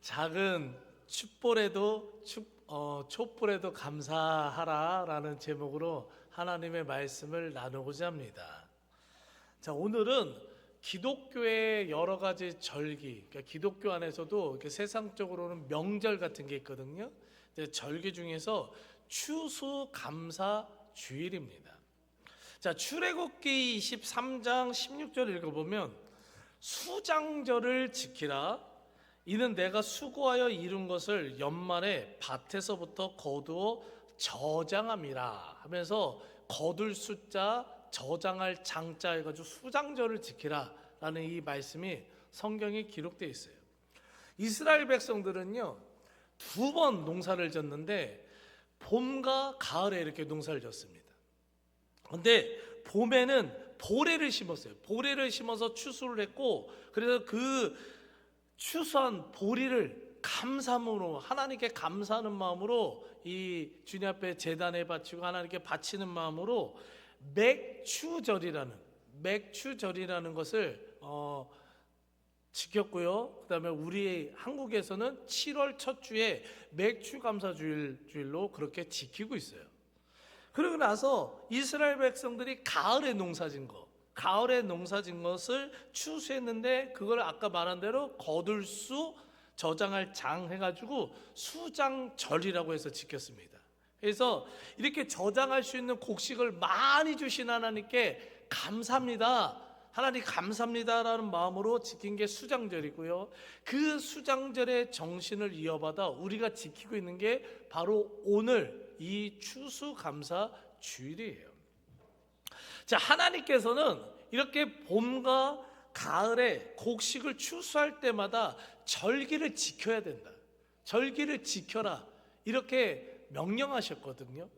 작은 촛불에도 축, 어, 촛불에도 감사하라라는 제목으로 하나님의 말씀을 나누고자 합니다. 자 오늘은 기독교의 여러 가지 절기, 그러니까 기독교 안에서도 이렇게 세상적으로는 명절 같은 게 있거든요. 절기 중에서 추수 감사 주일입니다. 자 출애굽기 23장 16절 읽어보면 수장절을 지키라. 이는 내가 수고하여 이룬 것을 연말에 밭에서부터 거두어 저장함이라 하면서 거둘 숫자 저장할 장자 해가지고 수장절을 지키라라는 이 말씀이 성경에 기록되어 있어요. 이스라엘 백성들은요 두 번 농사를 졌는데 봄과 가을에 이렇게 농사를 졌습니다. 근데 봄에는 보레를 심었어요. 보레를 심어서 추수를 했고 그래서 그 추수한 보리를 감사함으로 하나님께 감사하는 마음으로 이 주님 앞에 제단에 바치고 하나님께 바치는 마음으로 맥추절이라는 맥추절이라는 것을 어, 지켰고요. 그다음에 우리 한국에서는 7월 첫 주에 맥추 감사 주일 주일로 그렇게 지키고 있어요. 그러고 나서 이스라엘 백성들이 가을에 농사진 거, 가을에 농사 진 것을 추수했는데 그걸 아까 말한 대로 거둘 수 저장할 장 해가지고 수장절이라고 해서 지켰습니다. 그래서 이렇게 저장할 수 있는 곡식을 많이 주신 하나님께 감사합니다. 하나님 감사합니다라는 마음으로 지킨 게 수장절이고요. 그 수장절의 정신을 이어받아 우리가 지키고 있는 게 바로 오늘 이 추수감사 주일이에요. 자, 하나님께서는 이렇게 봄과 가을에 곡식을 추수할 때마다 절기를 지켜야 된다. 절기를 지켜라. 이렇게 명령하셨거든요.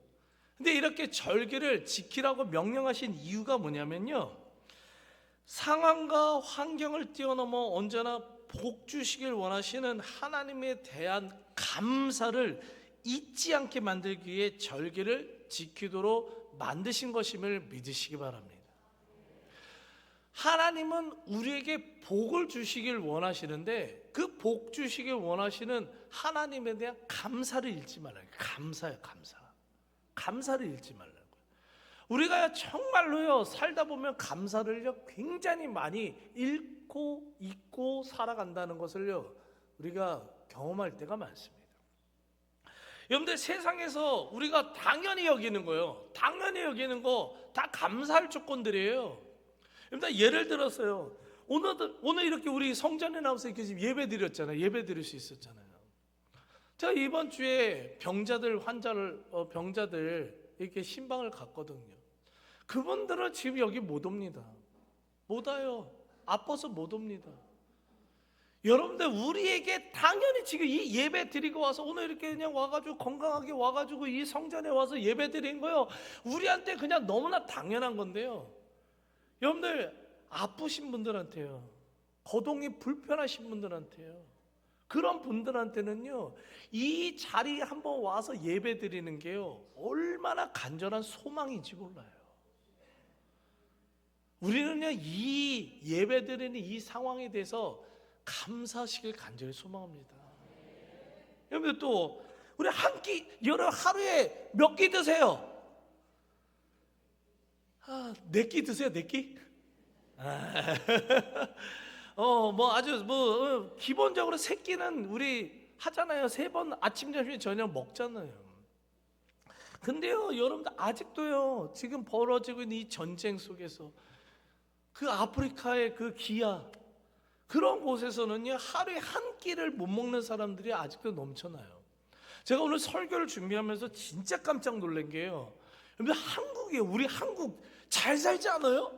근데 이렇게 절기를 지키라고 명령하신 이유가 뭐냐면요. 상황과 환경을 뛰어넘어 언제나 복 주시길 원하시는 하나님에 대한 감사를 잊지 않게 만들기 위해 절기를 지키도록 만드신 것임을 믿으시기 바랍니다. 하나님은 우리에게 복을 주시길 원하시는데 그 복 주시길 원하시는 하나님에 대한 감사를 잃지 말라요. 감사요, 감사. 감사를 잃지 말라고요. 우리가 정말로요 살다 보면 감사를요 굉장히 많이 잃고 잊고 살아간다는 것을요 우리가 경험할 때가 많습니다. 여러분들 세상에서 우리가 당연히 여기는 거요. 당연히 여기는 거 다 감사할 조건들이에요. 여러분들 예를 들어서요. 오늘 오늘 이렇게 우리 성전에 나와서 이렇게 지금 예배 드렸잖아요. 예배 드릴 수 있었잖아요. 제가 이번 주에 병자들 환자를 어, 병자들 이렇게 신방을 갔거든요. 그분들은 지금 여기 못 옵니다. 못 와요. 아파서 못 옵니다. 여러분들 우리에게 당연히 지금 이 예배 드리고 와서 오늘 이렇게 그냥 와가지고 건강하게 와가지고 이 성전에 와서 예배 드린 거요. 우리한테 그냥 너무나 당연한 건데요. 여러분들 아프신 분들한테요. 거동이 불편하신 분들한테요. 그런 분들한테는요. 이 자리에 한번 와서 예배 드리는 게요. 얼마나 간절한 소망인지 몰라요. 우리는요. 이 예배 드리는 이 상황에 대해서 감사하시길 간절히 소망합니다. 여러분들 또 우리 한 끼 여러 하루에 몇 끼 드세요? 아, 네끼 드세요, 네 끼? 아, 어, 뭐 아주 뭐 어, 기본적으로 세 끼는 우리 하잖아요. 세 번 아침, 점심, 저녁 먹잖아요. 근데요, 여러분들 아직도요, 지금 벌어지고 있는 이 전쟁 속에서 그 아프리카의 그 기아 그런 곳에서는요 하루에 한 끼를 못 먹는 사람들이 아직도 넘쳐나요. 제가 오늘 설교를 준비하면서 진짜 깜짝 놀란 게요. 여러분 한국에 우리 한국 잘 살지 않아요?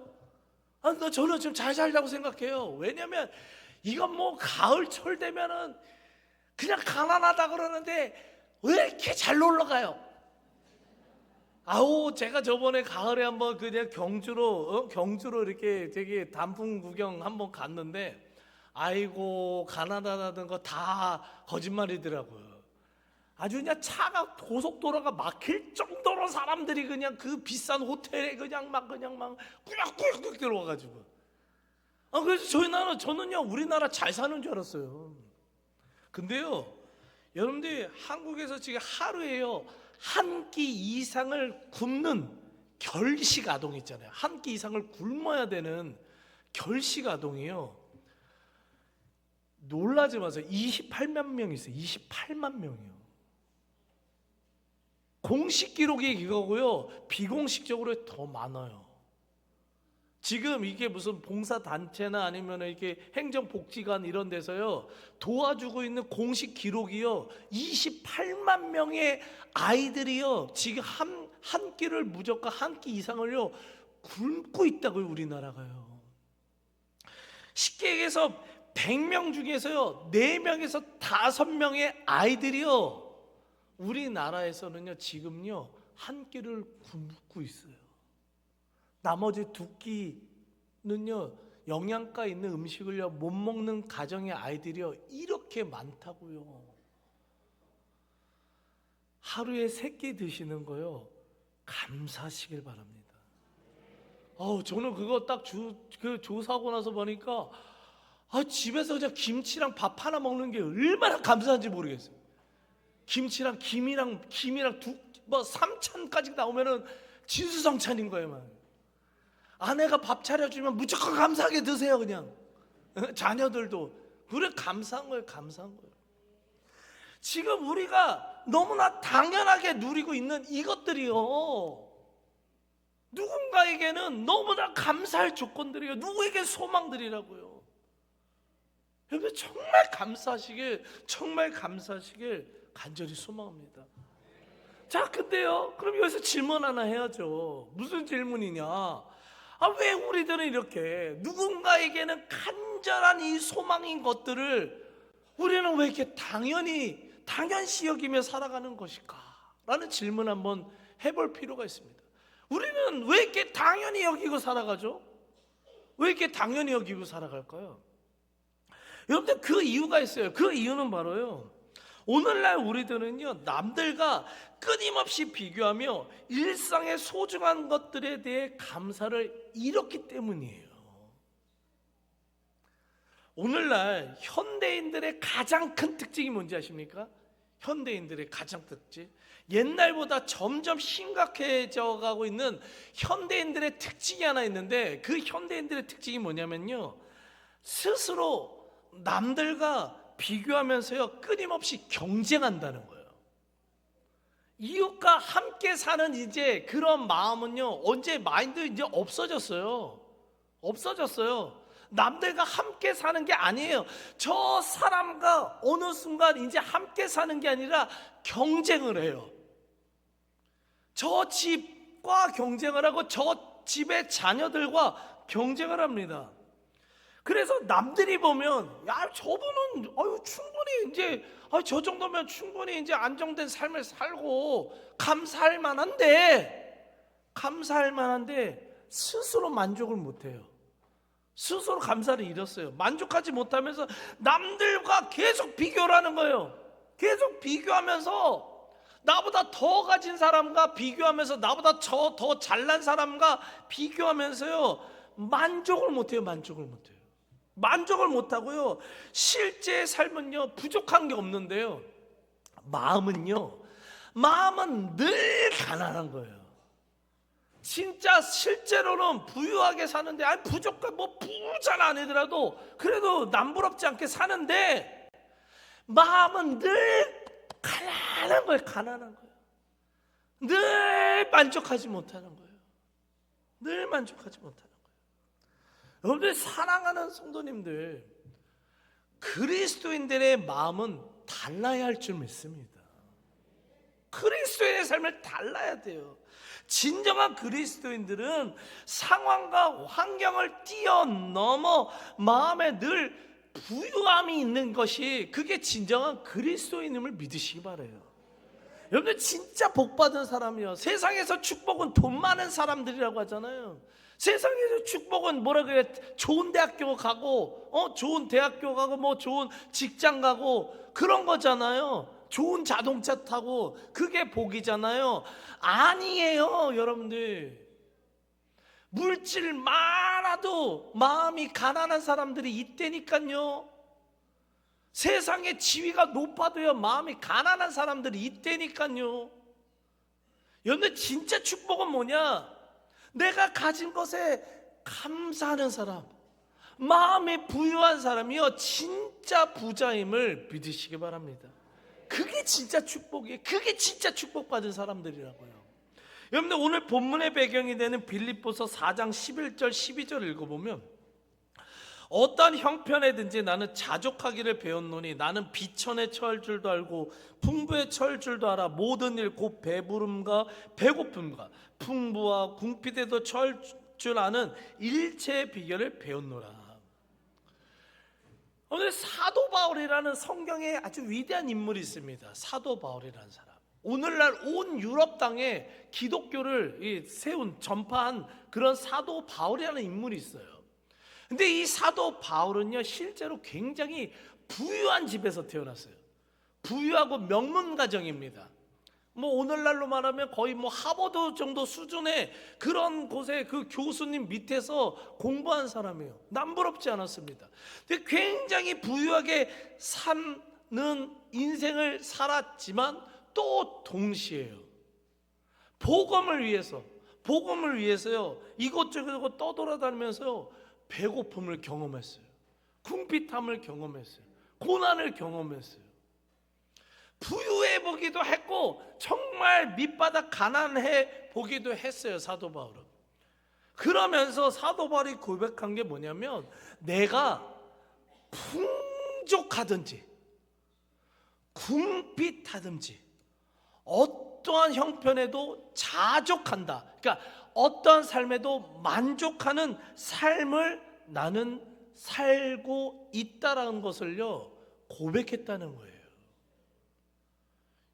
아, 나 저는 지금 잘 살다고 생각해요. 왜냐면 이건 뭐 가을철 되면은 그냥 가난하다 그러는데 왜 이렇게 잘 놀러 가요? 아우 제가 저번에 가을에 한번 그냥 경주로 어? 경주로 이렇게 되게 단풍 구경 한번 갔는데 아이고 가난하다는 거 다 거짓말이더라고요. 아주 그냥 차가 고속도로가 막힐 정도로 사람들이 그냥 그 비싼 호텔에 그냥 막 그냥 막 꾸역꾸역 들어와가지고. 아 그래서 저희 나라 저는요 우리나라 잘 사는 줄 알았어요. 근데요, 여러분들 한국에서 지금 하루에요 한 끼 이상을 굶는 결식 아동 있잖아요. 한 끼 이상을 굶어야 되는 결식 아동이요. 놀라지 마세요. 28만 명 있어요. 28만 명이요. 공식 기록이 이거고요. 비공식적으로 더 많아요. 지금 이게 무슨 봉사 단체나 아니면 이렇게 행정복지관 이런 데서요 도와주고 있는 공식 기록이요 28만 명의 아이들이요 지금 한, 한 끼를 무조건 한 끼 이상을요 굶고 있다고요 우리나라가요 쉽게 얘기해서 100명 중에서요 4명에서 5명의 아이들이요 우리나라에서는요 지금요 한 끼를 굶고 있어요 나머지 두 끼는요 영양가 있는 음식을요 못 먹는 가정의 아이들이요 이렇게 많다고요. 하루에 세 끼 드시는 거요 감사하시길 바랍니다. 어우 저는 그거 딱 주 그 조사하고 나서 보니까 아 집에서 그냥 김치랑 밥 하나 먹는 게 얼마나 감사한지 모르겠어요. 김치랑 김이랑 김이랑 두 뭐 삼찬까지 나오면은 진수성찬인 거예요, 만. 아내가 밥 차려주면 무조건 감사하게 드세요 그냥 어? 자녀들도 그래 감사한 거예요 감사한 거예요 지금 우리가 너무나 당연하게 누리고 있는 이것들이요 누군가에게는 너무나 감사할 조건들이에요 누구에게 소망들이라고요 여러분 정말 감사하시길 정말 감사하시길 간절히 소망합니다 자 근데요 그럼 여기서 질문 하나 해야죠 무슨 질문이냐 아, 왜 우리들은 이렇게 누군가에게는 간절한 이 소망인 것들을 우리는 왜 이렇게 당연히 당연시 여기며 살아가는 것일까? 라는 질문 한번 해볼 필요가 있습니다. 우리는 왜 이렇게 당연히 여기고 살아가죠? 왜 이렇게 당연히 여기고 살아갈까요? 여러분들 그 이유가 있어요. 그 이유는 바로요. 오늘날 우리들은요, 남들과 끊임없이 비교하며 일상의 소중한 것들에 대해 감사를 잃었기 때문이에요. 오늘날 현대인들의 가장 큰 특징이 뭔지 아십니까? 현대인들의 가장 특징. 옛날보다 점점 심각해져 가고 있는 현대인들의 특징이 하나 있는데 그 현대인들의 특징이 뭐냐면요. 스스로 남들과 비교하면서요 끊임없이 경쟁한다는 거예요. 이웃과 함께 사는 이제 그런 마음은요 언제 마인드 이제 없어졌어요. 없어졌어요. 남들과 함께 사는 게 아니에요. 저 사람과 어느 순간 이제 함께 사는 게 아니라 경쟁을 해요. 저 집과 경쟁을 하고 저 집의 자녀들과 경쟁을 합니다. 그래서 남들이 보면 야 저분은 아유 충분히 이제 아, 저 정도면 충분히 이제 안정된 삶을 살고 감사할 만한데 감사할 만한데 스스로 만족을 못해요. 스스로 감사를 잃었어요. 만족하지 못하면서 남들과 계속 비교를 하는 거예요. 계속 비교하면서 나보다 더 가진 사람과 비교하면서 나보다 저 더 잘난 사람과 비교하면서요 만족을 못해요. 만족을 못해요. 만족을 못하고요. 실제 삶은요, 부족한 게 없는데요. 마음은요, 마음은 늘 가난한 거예요. 진짜 실제로는 부유하게 사는데, 아니, 부족한, 뭐, 부자는 아니더라도, 그래도 남부럽지 않게 사는데, 마음은 늘 가난한 거예요, 가난한 거예요. 늘 만족하지 못하는 거예요. 늘 만족하지 못하는 거예요. 여러분들 사랑하는 성도님들 그리스도인들의 마음은 달라야 할 줄 믿습니다. 그리스도인의 삶을 달라야 돼요. 진정한 그리스도인들은 상황과 환경을 뛰어넘어 마음에 늘 부유함이 있는 것이 그게 진정한 그리스도인임을 믿으시기 바래요. 여러분들 진짜 복 받은 사람이요. 세상에서 축복은 돈 많은 사람들이라고 하잖아요. 세상에서 축복은 뭐라 그래? 좋은 대학교 가고, 어, 좋은 대학교 가고, 뭐 좋은 직장 가고, 그런 거잖아요. 좋은 자동차 타고, 그게 복이잖아요. 아니에요, 여러분들. 물질 많아도 마음이 가난한 사람들이 있다니까요. 세상의 지위가 높아도요 마음이 가난한 사람들이 있다니까요. 여러분 진짜 축복은 뭐냐? 내가 가진 것에 감사하는 사람, 마음이 부유한 사람이요 진짜 부자임을 믿으시기 바랍니다. 그게 진짜 축복이에요. 그게 진짜 축복받은 사람들이라고요. 여러분들 오늘 본문의 배경이 되는 빌립보서 4장 11절 12절 읽어보면 어떠한 형편에든지 나는 자족하기를 배웠노니 나는 비천에 처할 줄도 알고 풍부에 처할 줄도 알아 모든 일 곧 배부름과 배고픔과 풍부와 궁핍에도 처할 줄 아는 일체의 비결을 배웠노라. 오늘 사도 바울이라는 성경에 아주 위대한 인물이 있습니다. 사도 바울이라는 사람. 오늘날 온 유럽 땅에 기독교를 이 세운 전파한 그런 사도 바울이라는 인물이 있어요 근데 이 사도 바울은요 실제로 굉장히 부유한 집에서 태어났어요. 부유하고 명문 가정입니다. 뭐 오늘날로 말하면 거의 뭐 하버드 정도 수준의 그런 곳에 그 교수님 밑에서 공부한 사람이에요. 남부럽지 않았습니다. 근데 굉장히 부유하게 사는 인생을 살았지만 또 동시에요. 복음을 위해서, 복음을 위해서요. 이곳저곳 떠돌아다니면서요. 배고픔을 경험했어요. 궁핍함을 경험했어요. 고난을 경험했어요. 부유해 보기도 했고 정말 밑바닥 가난해 보기도 했어요. 사도 바울은. 그러면서 사도 바울이 고백한 게 뭐냐면 내가 풍족하든지 궁핍하든지 어떠한 형편에도 자족한다. 그러니까 어떠한 삶에도 만족하는 삶을 나는 살고 있다라는 것을요 고백했다는 거예요.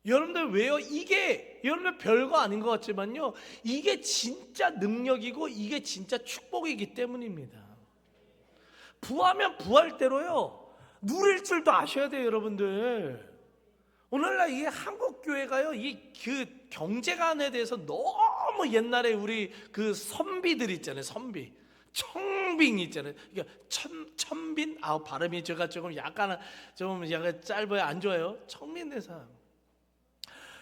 여러분들 왜요? 이게 여러분들 별거 아닌 것 같지만요 이게 진짜 능력이고 이게 진짜 축복이기 때문입니다. 부하면 부할 대로요 누릴 줄도 아셔야 돼요, 여러분들. 오늘날 이 한국 교회가요, 이 그 경제관에 대해서 너무 옛날에 우리 그 선비들 있잖아요, 선비. 청빙 있잖아요. 그러니까 천 천빈 아 발음이 제가 조금 약간 좀 약간 짧아요, 안 좋아요. 청빈 사람.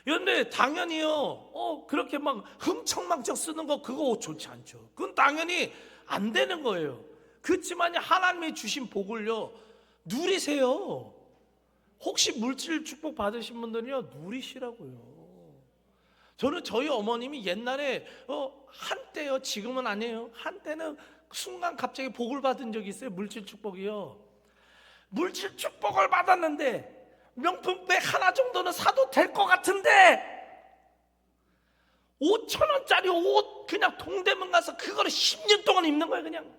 그런데 당연히요, 어 그렇게 막 흥청망청 쓰는 거 그거 좋지 않죠. 그건 당연히 안 되는 거예요. 그렇지만 하나님이 주신 복을요 누리세요. 혹시 물질 축복 받으신 분들은요 누리시라고요. 저는 저희 어머님이 옛날에 어, 한때요 지금은 아니에요 한때는 순간 갑자기 복을 받은 적이 있어요 물질 축복이요. 물질 축복을 받았는데 명품백 하나 정도는 사도 될 것 같은데 5천 원짜리 옷 그냥 동대문 가서 그거를 10년 동안 입는 거예요 그냥.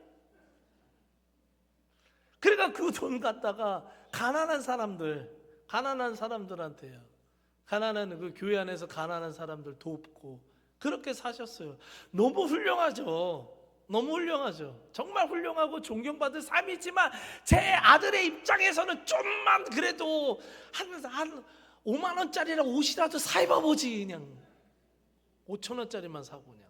그러니까 그 돈 갖다가 가난한 사람들, 가난한 사람들한테요. 가난한 그 교회 안에서 가난한 사람들 돕고 그렇게 사셨어요. 너무 훌륭하죠. 너무 훌륭하죠. 정말 훌륭하고 존경받을 삶이지만 제 아들의 입장에서는 좀만 그래도 한, 한 5만 원짜리라 옷이라도 사 입어보지 그냥 5천 원짜리만 사고 그냥.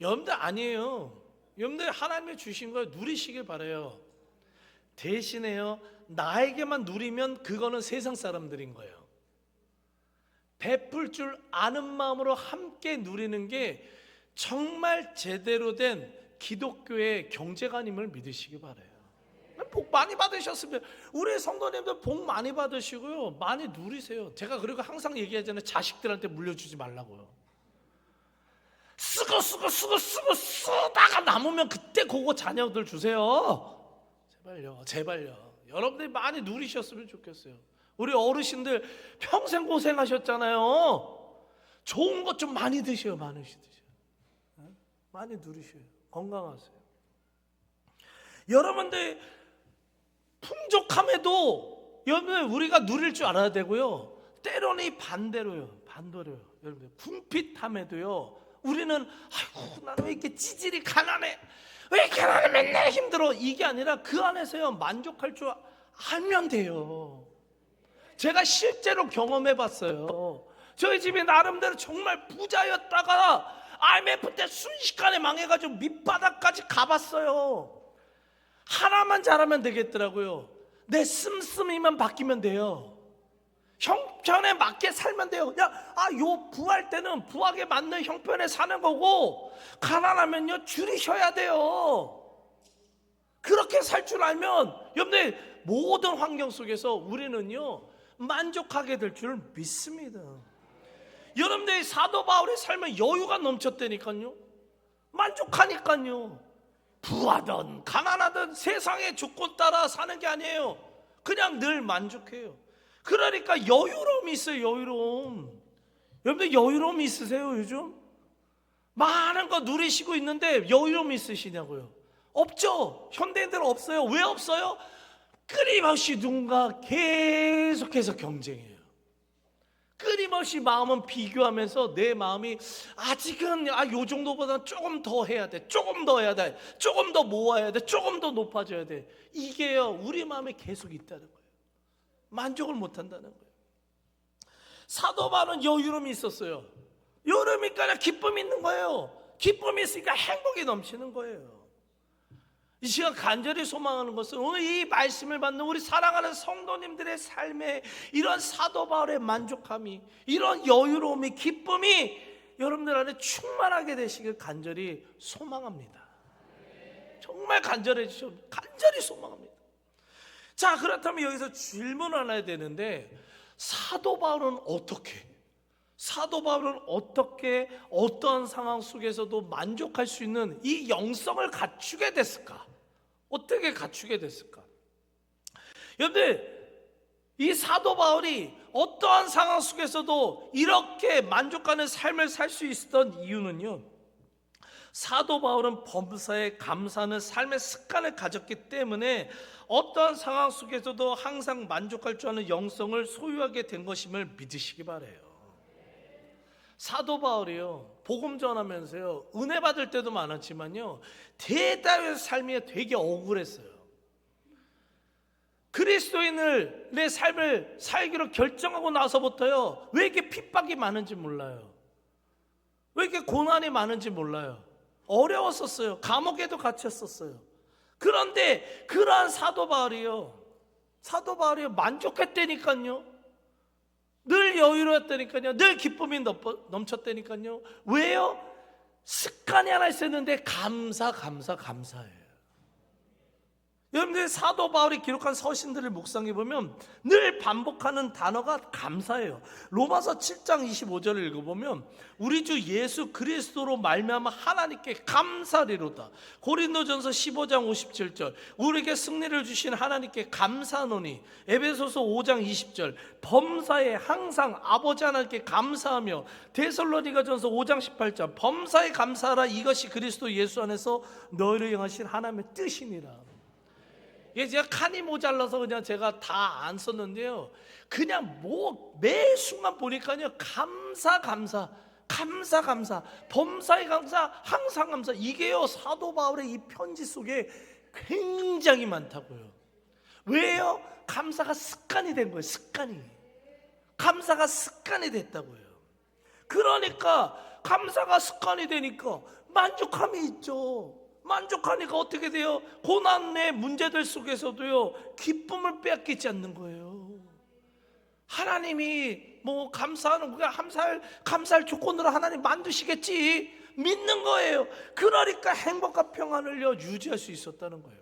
여러분들 아니에요. 여러분들 하나님이 주신 걸 누리시길 바래요. 대신에요 나에게만 누리면 그거는 세상 사람들인 거예요. 베풀 줄 아는 마음으로 함께 누리는 게 정말 제대로 된 기독교의 경제관임을 믿으시기 바래요. 복 많이 받으셨으면 우리 성도님들 복 많이 받으시고요 많이 누리세요. 제가 그리고 항상 얘기하잖아요 자식들한테 물려주지 말라고요. 쓰고 쓰고 쓰고 쓰고 쓰다가 남으면 그때 그거 자녀들 주세요. 제발요, 제발요. 여러분들이 많이 누리셨으면 좋겠어요. 우리 어르신들 평생 고생하셨잖아요. 좋은 것 좀 많이 드셔요, 많이 드셔요. 많이 누리셔요. 건강하세요. 여러분들 풍족함에도 여러분들 우리가 누릴 줄 알아야 되고요. 때로는 반대로요, 반대로요. 여러분들 궁핍함에도요. 우리는 아이고 나는 왜 이렇게 찌질이 가난해? 왜 이렇게 나는 맨날 힘들어? 이게 아니라 그 안에서요 만족할 줄 알면 돼요. 제가 실제로 경험해 봤어요. 저희 집이 나름대로 정말 부자였다가 IMF 때 순식간에 망해가지고 밑바닥까지 가봤어요. 하나만 잘하면 되겠더라고요. 내 씀씀이만 바뀌면 돼요. 형편에 맞게 살면 돼요. 그냥 아 요 부할 때는 부하게 맞는 형편에 사는 거고 가난하면요 줄이셔야 돼요. 그렇게 살 줄 알면 여러분들 모든 환경 속에서 우리는요 만족하게 될 줄 믿습니다. 여러분들이 사도 바울의 삶은 여유가 넘쳤다니까요. 만족하니까요. 부하든 가난하든 세상의 조건 따라 사는 게 아니에요. 그냥 늘 만족해요. 그러니까 여유로움이 있어요. 여유로움. 여러분들 여유로움 있으세요 요즘? 많은 거 누리시고 있는데 여유로움 있으시냐고요? 없죠. 현대인들은 없어요. 왜 없어요? 끊임없이 누군가 계속해서 경쟁해요. 끊임없이 마음은 비교하면서 내 마음이 아직은 아 요 정도보다 조금 더 해야 돼. 조금 더 해야 돼. 조금 더 모아야 돼. 조금 더 높아져야 돼. 이게요. 우리 마음에 계속 있다는 거예요. 만족을 못 한다는 거예요. 사도 바울은 여유로움이 있었어요. 여름이니까 기쁨이 있는 거예요. 기쁨이 있으니까 행복이 넘치는 거예요. 이 시간 간절히 소망하는 것은 오늘 이 말씀을 받는 우리 사랑하는 성도님들의 삶에 이런 사도 바울의 만족함이 이런 여유로움이 기쁨이 여러분들 안에 충만하게 되시길 간절히 소망합니다. 정말 간절히 간절히 소망합니다. 자 그렇다면 여기서 질문 하나 해야 되는데 사도 바울은 어떻게 사도 바울은 어떻게 어떤 상황 속에서도 만족할 수 있는 이 영성을 갖추게 됐을까? 어떻게 갖추게 됐을까? 여러분들 이 사도 바울이 어떠한 상황 속에서도 이렇게 만족하는 삶을 살 수 있었던 이유는요. 사도 바울은 범사에 감사하는 삶의 습관을 가졌기 때문에 어떠한 상황 속에서도 항상 만족할 줄 아는 영성을 소유하게 된 것임을 믿으시기 바래요. 사도 바울이요 복음 전하면서요 은혜 받을 때도 많았지만요 대다의 삶이 되게 억울했어요. 그리스도인을 내 삶을 살기로 결정하고 나서부터요 왜 이렇게 핍박이 많은지 몰라요. 왜 이렇게 고난이 많은지 몰라요. 어려웠었어요. 감옥에도 갇혔었어요. 그런데 그러한 사도 바울이요 사도 바울이 만족했다니까요. 늘 여유로웠다니까요. 늘 기쁨이 넘쳤다니까요. 왜요? 습관이 하나 있었는데 감사, 감사, 감사예요. 여러분들 사도 바울이 기록한 서신들을 묵상해 보면 늘 반복하는 단어가 감사예요. 로마서 7장 25절을 읽어 보면 우리 주 예수 그리스도로 말미암아 하나님께 감사리로다. 고린도전서 15장 57절 우리에게 승리를 주신 하나님께 감사노니 에베소서 5장 20절 범사에 항상 아버지 하나님께 감사하며 데살로니가전서 5장 18절 범사에 감사하라 이것이 그리스도 예수 안에서 너희를 향하신 하나님의 뜻이니라. 이게 제가 칸이 모자라서 그냥 제가 다 안 썼는데요. 그냥 뭐 매 순간 보니까요. 감사 감사 감사 감사 범사의 감사 항상 감사 이게요 사도 바울의 이 편지 속에 굉장히 많다고요. 왜요? 감사가 습관이 된 거예요. 습관이 감사가 습관이 됐다고요. 그러니까 감사가 습관이 되니까 만족함이 있죠. 만족하니까 어떻게 돼요? 고난의 문제들 속에서도요, 기쁨을 빼앗기지 않는 거예요. 하나님이 뭐 감사하는 그냥 감사할 감사할 조건으로 하나님 만드시겠지 믿는 거예요. 그러니까 행복과 평안을요 유지할 수 있었다는 거예요.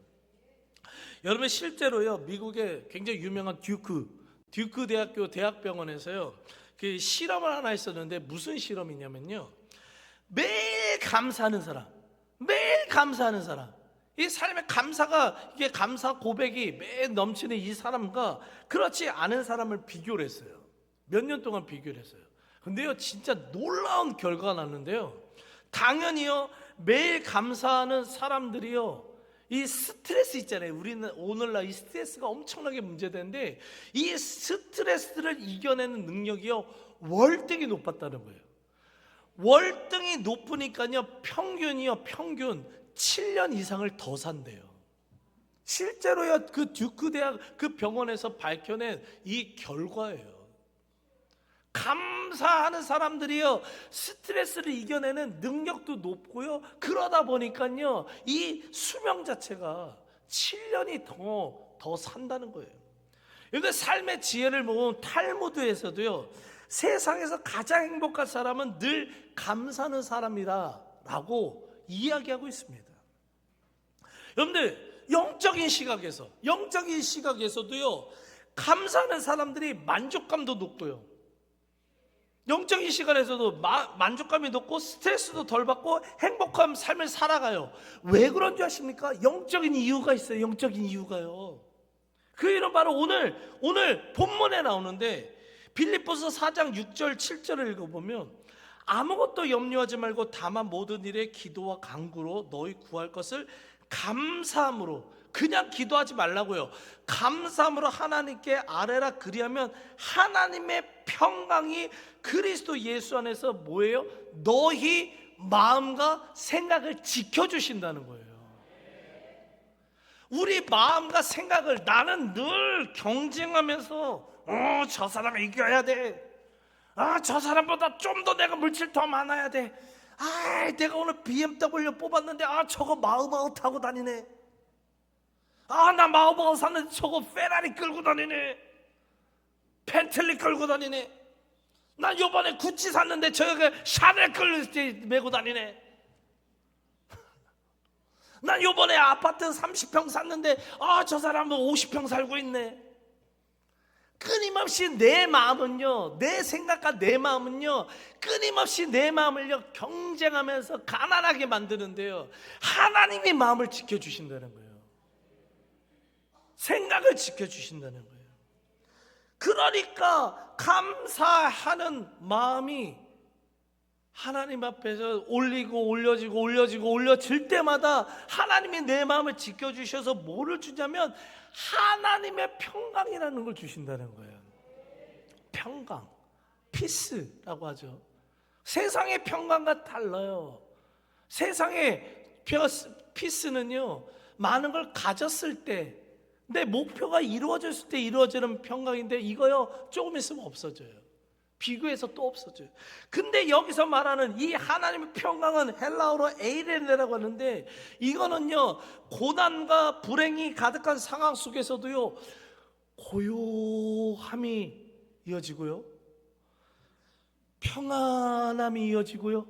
여러분 실제로요 미국의 굉장히 유명한 듀크 듀크 대학교 대학병원에서요 그 실험을 하나 했었는데 무슨 실험이냐면요 매일 감사하는 사람 매일 감사하는 사람. 이 삶의 감사가 이게 감사 고백이 매일 넘치는 이 사람과 그렇지 않은 사람을 비교를 했어요. 몇 년 동안 비교를 했어요. 근데요, 진짜 놀라운 결과가 났는데요. 당연히요, 매일 감사하는 사람들이요, 이 스트레스 있잖아요. 우리는 오늘날 이 스트레스가 엄청나게 문제되는데 이 스트레스를 이겨내는 능력이요, 월등히 높았다는 거예요. 월등히 높으니까요 평균이요 평균 7년 이상을 더 산대요. 실제로요 그 듀크 대학 그 병원에서 밝혀낸 이 결과예요. 감사하는 사람들이요 스트레스를 이겨내는 능력도 높고요 그러다 보니까요 이 수명 자체가 7년이 더 더 산다는 거예요. 근데 삶의 지혜를 모은 탈무드에서도요. 세상에서 가장 행복한 사람은 늘 감사하는 사람이라라고 이야기하고 있습니다. 여러분들 영적인 시각에서 영적인 시각에서도요. 감사하는 사람들이 만족감도 높고요. 영적인 시간에서도 마- 만족감이 높고 스트레스도 덜 받고 행복한 삶을 살아가요. 왜 그런 줄 아십니까? 영적인 이유가 있어요. 영적인 이유가요. 그 이유는 바로 오늘 오늘 본문에 나오는데 빌립보서 4장 6절 7절을 읽어보면 아무것도 염려하지 말고 다만 모든 일에 기도와 간구로 너희 구할 것을 감사함으로 그냥 기도하지 말라고요. 감사함으로 하나님께 아뢰라 그리하면 하나님의 평강이 그리스도 예수 안에서 뭐예요? 너희 마음과 생각을 지켜 주신다는 거예요. 우리 마음과 생각을 나는 늘 경쟁하면서 어, 저 사람 이겨야 돼. 아, 저 사람보다 좀 더 내가 물질 더 많아야 돼. 아, 내가 오늘 BMW 뽑았는데 아, 저거 마우마우 타고 다니네. 아, 나 마우마우 샀는데 저거 페라리 끌고 다니네. 펜틀리 끌고 다니네. 난 요번에 구찌 샀는데 저거 샤넬 끌고 메고 다니네. 난 요번에 아파트 30평 샀는데 아 저 사람은 50평 살고 있네 끊임없이 내 마음은요 내 생각과 내 마음은요 끊임없이 내 마음을요 경쟁하면서 가난하게 만드는데요. 하나님이 마음을 지켜주신다는 거예요. 생각을 지켜주신다는 거예요. 그러니까 감사하는 마음이 하나님 앞에서 올리고 올려지고 올려지고 올려질 때마다 하나님이 내 마음을 지켜주셔서 뭐를 주냐면 하나님의 평강이라는 걸 주신다는 거예요. 평강, 피스라고 하죠. 세상의 평강과 달라요. 세상의 피스는요, 많은 걸 가졌을 때, 내 목표가 이루어졌을 때 이루어지는 평강인데 이거요, 조금 있으면 없어져요. 비교해서 또 없어져요. 근데 여기서 말하는 이 하나님의 평강은 헬라어로 에이레네라고 하는데 이거는요 고난과 불행이 가득한 상황 속에서도요 고요함이 이어지고요 평안함이 이어지고요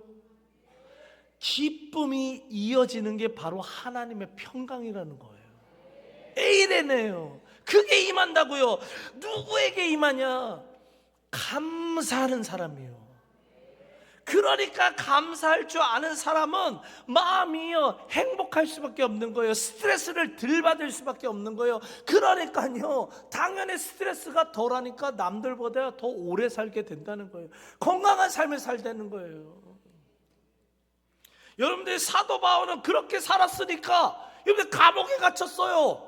기쁨이 이어지는 게 바로 하나님의 평강이라는 거예요. 에이레네요. 그게 임한다고요. 누구에게 임하냐? 감사하는 사람이요. 그러니까 감사할 줄 아는 사람은 마음이요 행복할 수밖에 없는 거예요. 스트레스를 덜 받을 수밖에 없는 거예요. 그러니까요 당연히 스트레스가 덜하니까 남들보다 더 오래 살게 된다는 거예요. 건강한 삶을 살다는 거예요. 여러분들 사도 바울은 그렇게 살았으니까 여러분 감옥에 갇혔어요.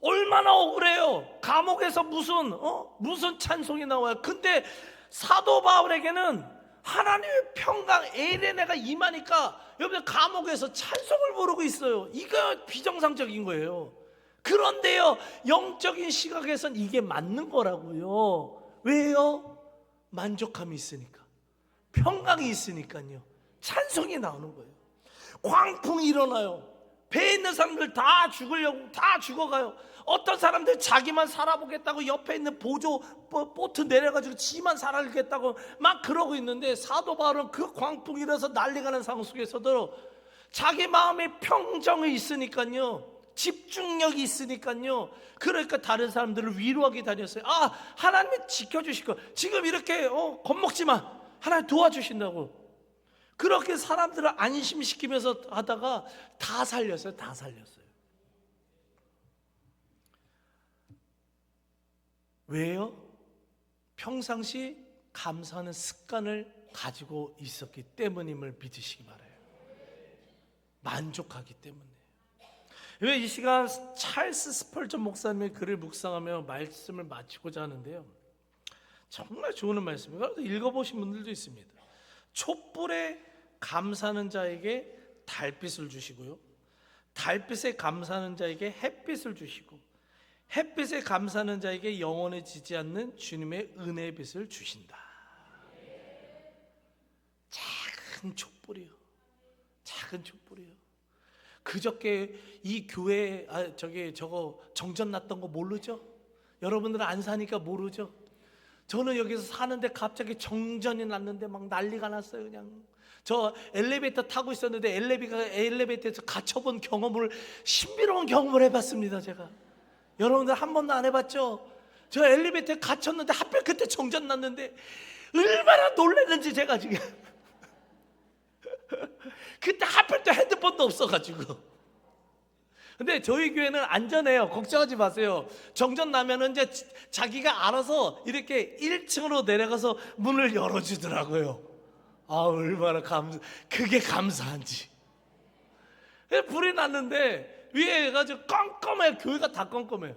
얼마나 억울해요. 감옥에서 무슨 어? 무슨 찬송이 나와요. 근데 사도 바울에게는 하나님의 평강 에레네가 임하니까 여러분 감옥에서 찬송을 부르고 있어요. 이거 비정상적인 거예요. 그런데요 영적인 시각에선 이게 맞는 거라고요. 왜요? 만족감이 있으니까 평강이 있으니까요. 찬송이 나오는 거예요. 광풍이 일어나요. 배에 있는 사람들 다 죽으려고 다 죽어가요. 어떤 사람들 자기만 살아보겠다고 옆에 있는 보조 보- 보트 내려가지고 지만 살아겠다고 막 그러고 있는데 사도 바울은 그 광풍이 일어서 난리가는 상황 속에서도 자기 마음에 평정이 있으니까요. 집중력이 있으니까요. 그러니까 다른 사람들을 위로하게 다녔어요. 아, 하나님이 지켜주실 거. 지금 이렇게 어, 겁먹지 마. 하나님 도와주신다고. 그렇게 사람들을 안심시키면서 하다가 다 살렸어요. 다 살렸어요. 왜요? 평상시 감사하는 습관을 가지고 있었기 때문임을 믿으시기 바라요. 만족하기 때문에. 왜 이 시간 찰스 스펄전 목사님의 글을 묵상하며 말씀을 마치고자 하는데요. 정말 좋은 말씀이에요. 읽어보신 분들도 있습니다. 촛불에 감사하는 자에게 달빛을 주시고요. 달빛에 감사하는 자에게 햇빛을 주시고 햇빛에 감사하는 자에게 영원해지지 않는 주님의 은혜의 빛을 주신다. 작은 촛불이요. 작은 촛불이요. 그저께 이 교회 아 저기 저거 정전 났던 거 모르죠? 여러분들은 안 사니까 모르죠? 저는 여기서 사는데 갑자기 정전이 났는데 막 난리가 났어요 그냥 저 엘리베이터 타고 있었는데 엘리베이터 엘리베이터에서 갇혀본 경험을 신비로운 경험을 해봤습니다 제가 여러분들 한 번도 안 해봤죠? 저 엘리베이터에 갇혔는데 하필 그때 정전 났는데 얼마나 놀랐는지 제가 지금 그때 하필 또 핸드폰도 없어가지고 근데 저희 교회는 안전해요. 걱정하지 마세요. 정전 나면은 이제 지- 자기가 알아서 이렇게 1층으로 내려가서 문을 열어주더라고요. 아 얼마나 감 그게 감사한지. 불이 났는데 위에 가지고 껌껌해요. 교회가 다 껌껌해요.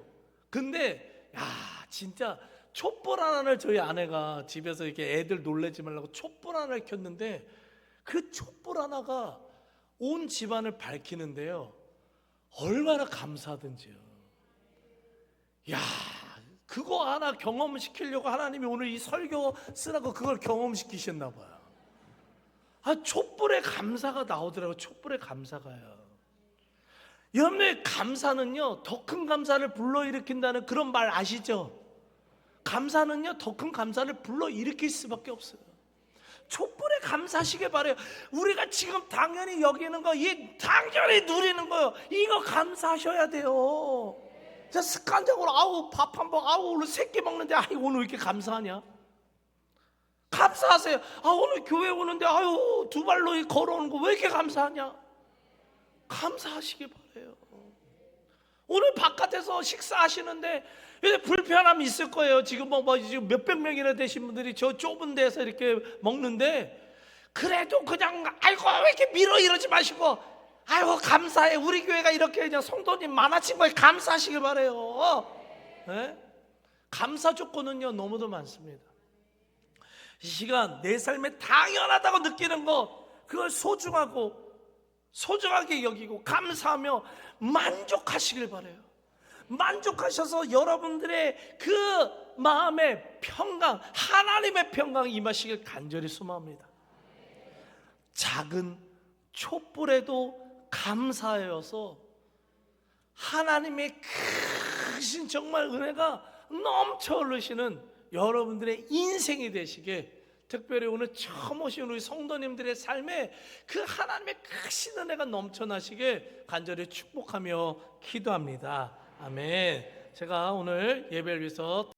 근데 야 진짜 촛불 하나를 저희 아내가 집에서 이렇게 애들 놀래지 말라고 촛불 하나를 켰는데 그 촛불 하나가 온 집안을 밝히는데요. 얼마나 감사하든지요. 야, 그거 하나 경험시키려고 하나님이 오늘 이 설교 쓰라고 그걸 경험시키셨나 봐요. 아, 촛불의 감사가 나오더라고요. 촛불의 감사가요. 여러분의 감사는요, 더 큰 감사를 불러일으킨다는 그런 말 아시죠? 감사는요, 더 큰 감사를 불러일으킬 수밖에 없어요. 촛불에 감사하시길 바래요. 우리가 지금 당연히 여기는 거, 이 당연히 누리는 거요. 이거 감사하셔야 돼요. 자 습관적으로 아우 밥 한 번 아우 오늘 세끼 먹는데 아이 오늘 왜 이렇게 감사하냐? 감사하세요. 아 오늘 교회 오는데 아유 두 발로 걸어오는 거 왜 이렇게 감사하냐? 감사하시길 바래요. 오늘 바깥에서 식사하시는데 불편함이 있을 거예요. 지금 뭐, 뭐 지금 몇백 명이나 되신 분들이 저 좁은 데서 이렇게 먹는데 그래도 그냥 아이고 왜 이렇게 밀어 이러지 마시고 아이고 감사해 우리 교회가 이렇게 그냥 성도님 많아진 거에 감사하시길 바래요. 예? 감사 조건은요 너무도 많습니다. 이 시간 내 삶에 당연하다고 느끼는 것 그걸 소중하고 소중하게 여기고 감사하며 만족하시길 바래요. 만족하셔서 여러분들의 그 마음의 평강, 하나님의 평강이 임하시길 간절히 소망합니다. 작은 촛불에도 감사하여서 하나님의 크신 정말 은혜가 넘쳐 흐르시는 여러분들의 인생이 되시게 특별히 오늘 처음 오신 우리 성도님들의 삶에 그 하나님의 크신 은혜가 넘쳐나시게 간절히 축복하며 기도합니다. 아멘. 제가 오늘 예배를 위해서